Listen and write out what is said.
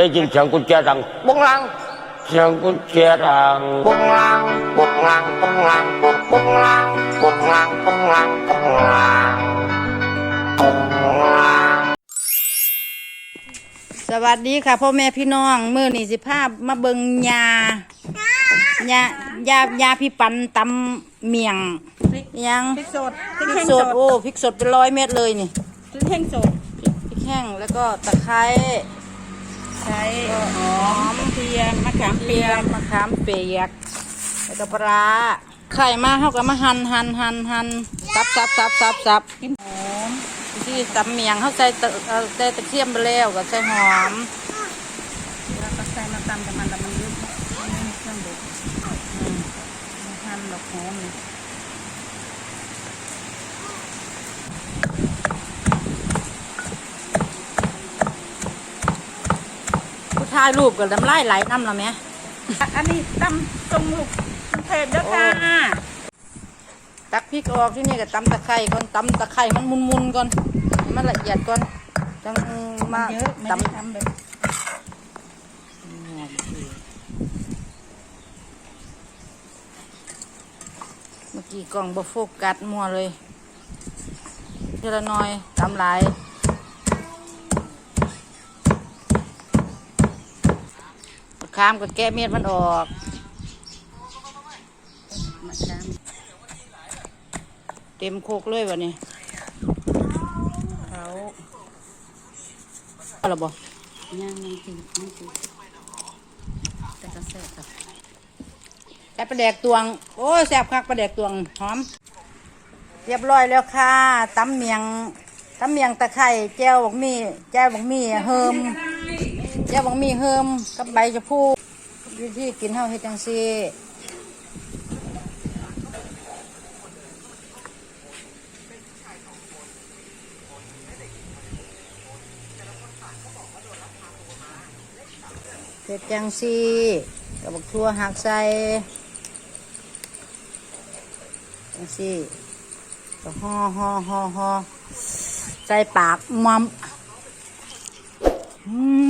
ได้ยินเสียงกุญแจดังปุ้งลังเสียงกุญแจดังปุ้งลังปุ้งลังปุ้งลังปุ้งปุ้งลังปุ้งลังปุ้งลังปุ้งลังปุ้งลังสวัสดีค่ะพ่อแม่พี่น้องมื้อนี้สิพามาเบิงยายายายาพี่ปันตำเมียงยังพริกสดพริกสดโอ้พริกสดเป็นร้อยเม็ดเลยนี่พริกแห้งสดพริกพริกแห้งแล้วก็ตะไคร้ ใช้หอมเทียมมะขามเปียกมะขามเปียกแล้วก็ปลาไข่มาเฮาก็มาหั่นหั่นหั่นหั่นสับสับสับสับสับกินหอมที่ตำเมียงเฮาใส่ตะเอ่อใส่ตะเคียมไปแล้วก็ใส่หอมแล้วก็ใส่มาตำกับมันแล้วมันยุบไม่มีเครื่องบดหั่นดอกหอมนี่ผู้ ชายรูปก็น้ำลายไหลน้ำและแม่อะอันนี้ตำทรงลูกเทศเด้อค่ะตักพริกออกที่นี่ก็ตำตะไคร้ก่อนตำตะไคร้มันมุนๆก่อนให้มันละเอียดก่อนจังมัมานเยอะไม่ตำได้ทำแบบเมื่อกี้กล่องบ่โฟกัสมัวเลยเจละน้อยตำหลาย ขามก็แก้เม็ดมันออกเต็มโคกเลยวันนี้เขาอาละบ่ย่างมันจืดมันจืดแต่ก็แซ่บค่ะแซ่บปลาแดกตวง โอ้แซ่บคักปลาแดกตวงหอม เรียบร้อยแล้วค่ะตำเมียงตำเมียงตะไคร้แจ้วบักมี่แจ้วบักมี่เฮิม แจ้วบักมี่เฮิมกับใบชะพูวิธีกินเฮาเฮ็ดจังซี่เฮ็ดจังซี่กับบักทั่วหักใส่จังซี่ก็ห่อห่อห่อห่อใส่ปากมัมอืม